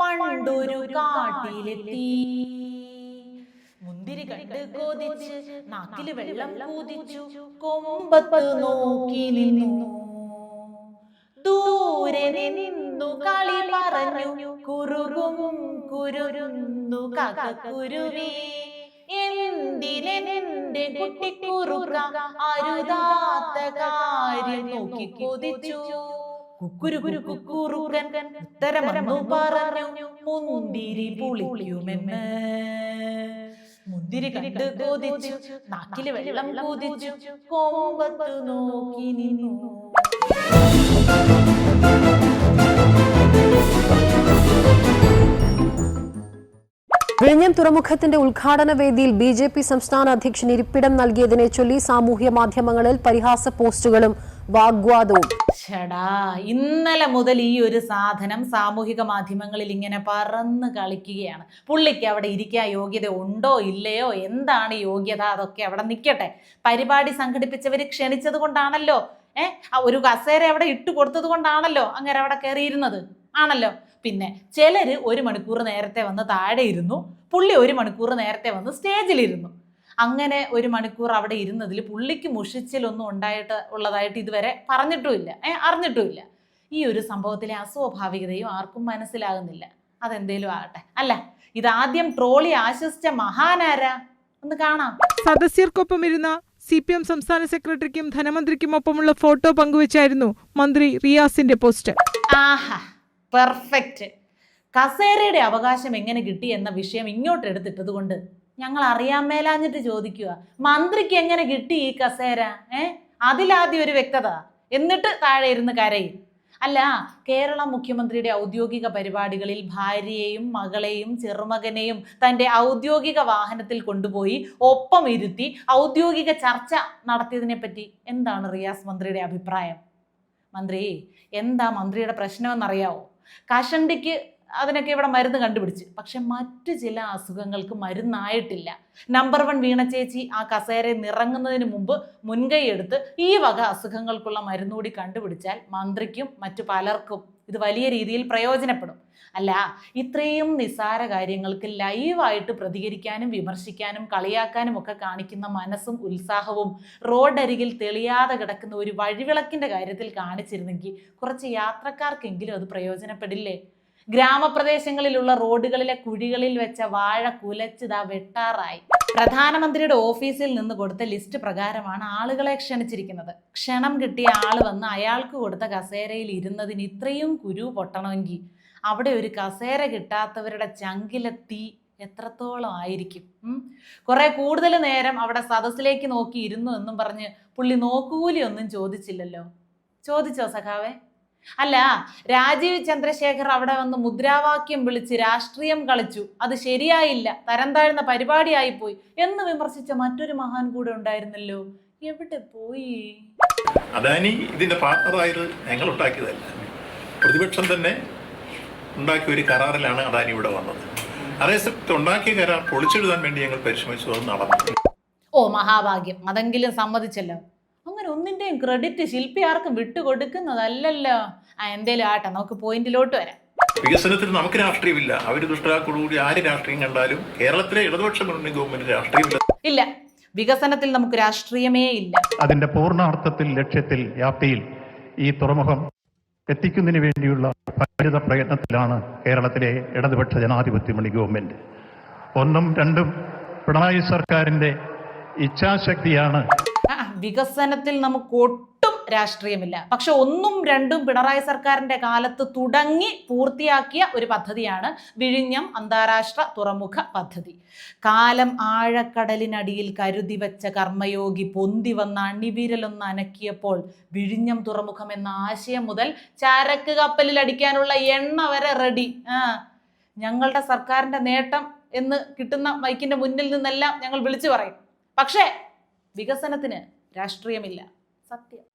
പണ്ടൊരു കാട്ടിലെത്തി. മുന്തിരി കണ്ട് കൊതിച്ച് നാക്കിൽ വെള്ളം കൂതിച്ചു കൊമ്പത്ത് നോക്കി നിന്നു. ദൂരെ നിന്നു കളി പറഞ്ഞു കുറുകും കുരുന്നു കക്കുരുവി എന്തിനെന്റെ കുട്ടിക്കുറുക്ക അരുതാത്ത കാര്യം നോക്കി കൊതിച്ചു കുക്കുരുകുരു കുക്കുറുക്കൻ ഉത്തരമെന്നു പറഞ്ഞു മുന്തിരി പുളിക്കുമെന്ന്. മുന്തിരി കണ്ട് കൊതിച്ചു നാക്കിൽ വെള്ളം കൊതിച്ചു കോമ്പത്ത് നോക്കി നിന്നു. വിഴിഞ്ഞം തുറമുഖത്തിന്റെ ഉദ്ഘാടന വേദിയിൽ ബി ജെ പി സംസ്ഥാന അധ്യക്ഷൻ ഇരിപ്പിടം നൽകിയതിനെ ചൊല്ലി സാമൂഹ്യ മാധ്യമങ്ങളിൽ പരിഹാസ പോസ്റ്റുകളും വാഗ്വാദവും. ഷടാ ഇന്നലെ മുതൽ ഈ ഒരു സാധനം സാമൂഹിക മാധ്യമങ്ങളിൽ ഇങ്ങനെ പറന്ന് കളിക്കുകയാണ്. പുള്ളിക്ക് അവിടെ ഇരിക്കാൻ യോഗ്യത ഉണ്ടോ ഇല്ലയോ എന്താണ് യോഗ്യത അതൊക്കെ അവിടെ നിൽക്കട്ടെ. പരിപാടി സംഘടിപ്പിച്ചവർ ക്ഷണിച്ചത് കൊണ്ടാണല്ലോ ഏഹ് ഒരു കസേര അവിടെ ഇട്ട് കൊടുത്തത് കൊണ്ടാണല്ലോ അങ്ങനെ അവിടെ കയറിയിരുന്നത്. ആണല്ലോ? പിന്നെ ചിലർ ഒരു മണിക്കൂർ നേരത്തെ വന്ന് താഴെ ഇരുന്നു പുള്ളി ഒരു മണിക്കൂർ നേരത്തെ വന്ന് സ്റ്റേജിലിരുന്നു അങ്ങനെ ഒരു മണിക്കൂർ അവിടെ ഇരുന്നതിൽ പുള്ളിക്ക് മുഷിച്ചിലൊന്നും ഉണ്ടായിട്ട് ഉള്ളതായിട്ട് ഇതുവരെ പറഞ്ഞിട്ടുമില്ല. ഏ അറിഞ്ഞിട്ടുമില്ല. ഈ ഒരു സംഭവത്തിലെ അസ്വാഭാവികതയും ആർക്കും മനസ്സിലാകുന്നില്ല. അതെന്തേലും ആകട്ടെ. അല്ല ഇതാദ്യം ട്രോളി ആശ്വസിച്ച മഹാനാരാ? ഒന്ന് കാണാം. സദസ്യർക്കൊപ്പം ഇരുന്ന സി പി എം സംസ്ഥാന സെക്രട്ടറിക്കും ധനമന്ത്രിക്കും ഒപ്പമുള്ള ഫോട്ടോ പങ്കുവച്ചായിരുന്നു മന്ത്രി റിയാസിന്റെ പോസ്റ്റ് ആഹാ. പെർഫെക്റ്റ് കസേരയുടെ അവകാശം എങ്ങനെ കിട്ടി എന്ന വിഷയം ഇങ്ങോട്ട് എടുത്തിട്ടത് കൊണ്ട് ഞങ്ങൾ അറിയാൻ മേലാഞ്ഞിട്ട് ചോദിക്കുക മന്ത്രിക്ക് എങ്ങനെ കിട്ടി ഈ കസേര? ഏ? അതിലാദ്യം ഒരു വ്യക്തത. എന്നിട്ട് താഴെ ഇരുന്ന് കരയും. അല്ല കേരള മുഖ്യമന്ത്രിയുടെ ഔദ്യോഗിക പരിപാടികളിൽ ഭാര്യയെയും മകളെയും ചെറുമകനെയും തന്റെ ഔദ്യോഗിക വാഹനത്തിൽ കൊണ്ടുപോയി ഒപ്പം ഇരുത്തി ഔദ്യോഗിക ചർച്ച നടത്തിയതിനെ പറ്റി എന്താണ് റിയാസ് മന്ത്രിയുടെ അഭിപ്രായം? മന്ത്രി എന്താ മന്ത്രിയുടെ പ്രശ്നമെന്നറിയാവോ? കഷണ്ടിക്ക് അതിനൊക്കെ ഇവിടെ മരുന്ന് കണ്ടുപിടിച്ച്. പക്ഷെ മറ്റു ചില അസുഖങ്ങൾക്ക് മരുന്നായിട്ടില്ല. നമ്പർ വൺ വീണ ചേച്ചി ആ കസേരയിൽ നിറങ്ങുന്നതിന് മുമ്പ് മുൻകൈ എടുത്ത് ഈ വക അസുഖങ്ങൾക്കുള്ള മരുന്നുകൂടി കണ്ടുപിടിച്ചാൽ മന്ത്രിക്കും മറ്റു പലർക്കും ഇത് വലിയ രീതിയിൽ പ്രയോജനപ്പെടും. അല്ല ഇത്രയും നിസ്സാര കാര്യങ്ങൾക്ക് ലൈവായിട്ട് പ്രതികരിക്കാനും വിമർശിക്കാനും കളിയാക്കാനും ഒക്കെ കാണിക്കുന്ന മനസ്സും ഉത്സാഹവും റോഡരികിൽ തെളിയാതെ കിടക്കുന്ന ഒരു വഴിവിളക്കിന്റെ കാര്യത്തിൽ കാണിച്ചിരുന്നെങ്കിൽ കുറച്ച് യാത്രക്കാർക്കെങ്കിലും അത് പ്രയോജനപ്പെടില്ലേ? ഗ്രാമപ്രദേശങ്ങളിലുള്ള റോഡുകളിലെ കുഴികളിൽ വെച്ച വാഴ കുലച്ചിതാ വെട്ടാറായി. പ്രധാനമന്ത്രിയുടെ ഓഫീസിൽ നിന്ന് കൊടുത്ത ലിസ്റ്റ് പ്രകാരമാണ് ആളുകളെ ക്ഷണിച്ചിരിക്കുന്നത്. ക്ഷണം കിട്ടിയ ആൾ വന്ന് അയാൾക്ക് കൊടുത്ത കസേരയിൽ ഇരുന്നതിന് ഇത്രയും കുരു പൊട്ടണമെങ്കിൽ അവിടെ ഒരു കസേര കിട്ടാത്തവരുടെ ചങ്കിലെ തീ എത്രത്തോളം ആയിരിക്കും? കുറെ കൂടുതൽ നേരം അവിടെ സദസ്സിലേക്ക് നോക്കി ഇരുന്നു എന്നും പറഞ്ഞ് പുള്ളി നോക്കൂലി ഒന്നും ചോദിച്ചില്ലല്ലോ. ചോദിച്ചോ സഖാവേ? അല്ല രാജീവ് ചന്ദ്രശേഖർ അവിടെ വന്ന് മുദ്രാവാക്യം വിളിച്ച് രാഷ്ട്രീയം കളിച്ചു. അത് ശരിയായില്ല. തരം താഴ്ന്ന പരിപാടിയായി പോയി എന്ന് വിമർശിച്ച മറ്റൊരു മഹാൻ കൂടെ ഉണ്ടായിരുന്നല്ലോ. എവിടെ പോയി? അദാനി ഇതിന്റെ പാർട്ണറായത് ഞങ്ങൾ ഉണ്ടാക്കിയതല്ല. പ്രതിപക്ഷം തന്നെ ഉണ്ടാക്കിയ ഒരു കരാറിലാണ് അദാനി ഇവിടെ വന്നത്. അതേസമയത്ത് ഉണ്ടാക്കിയ കരാർ പൊളിച്ചെഴുതാൻ വേണ്ടി ഞങ്ങൾ പരിശ്രമിച്ചു. അത് നടന്നു. ഓ മഹാഭാഗ്യം. അതെങ്കിലും സമ്മതിച്ചല്ലോ. അങ്ങനെ ഒന്നിന്റെയും ക്രെഡിറ്റ് ശില്പി ആർക്കും വിട്ടുകൊടുക്കുന്നതല്ലല്ലോ. ആ എന്തേലും ആട്ടെ നമുക്ക് പോയിന്റിലോട്ട് വരാം. വികസനത്തിൽ നമുക്ക് രാഷ്ട്രീയമില്ല. അവർ ദുഷ്ടരാക്കോടുകൂടി ആര് രാഷ്ട്രീയം കണ്ടാലും കേരളത്തിലെ ഇടതുപക്ഷ മുന്നണി ഗവൺമെന്റ് രാഷ്ട്രീയമില്ല. ഇല്ല. വികസനത്തിൽ നമുക്ക് രാഷ്ട്രീയമേ ഇല്ല. അതിന്റെ പൂർണാർത്ഥത്തിൽ ലക്ഷ്യത്തിൽ വ്യാപ്തിയിൽ ഈ തുറമുഖം എത്തിക്കുന്നതിന് വേണ്ടിയുള്ള പരിത പ്രയത്നത്തിലാണ് കേരളത്തിലെ ഇടതുപക്ഷ ജനാധിപത്യ മുന്നണി ഗവൺമെന്റ് ഒന്നും രണ്ടും പിണറായി സർക്കാരിന്റെ ഇച്ഛാശക്തിയാണ് വികസനത്തിൽ നമുക്ക് ഒട്ടും രാഷ്ട്രീയമില്ല. പക്ഷെ ഒന്നും രണ്ടും പിണറായി സർക്കാരിന്റെ കാലത്ത് തുടങ്ങി പൂർത്തിയാക്കിയ ഒരു പദ്ധതിയാണ് വിഴിഞ്ഞം അന്താരാഷ്ട്ര തുറമുഖ പദ്ധതി. കാലം ആഴക്കടലിനടിയിൽ കരുതി വെച്ച കർമ്മയോഗി പൊന്തി വന്ന അണിവിരലൊന്ന് അനക്കിയപ്പോൾ വിഴിഞ്ഞം തുറമുഖം എന്ന ആശയം മുതൽ ചരക്ക് കപ്പലിൽ അടിക്കാനുള്ള എണ്ണ വരെ റെഡി ആ ഞങ്ങളുടെ സർക്കാരിന്റെ നേട്ടം എന്ന് കിട്ടുന്ന മൈക്കിന്റെ മുന്നിൽ നിന്നെല്ലാം ഞങ്ങൾ വിളിച്ചു പറയും. പക്ഷേ വികസനത്തിന് രാഷ്ട്രീയമില്ല. സത്യം.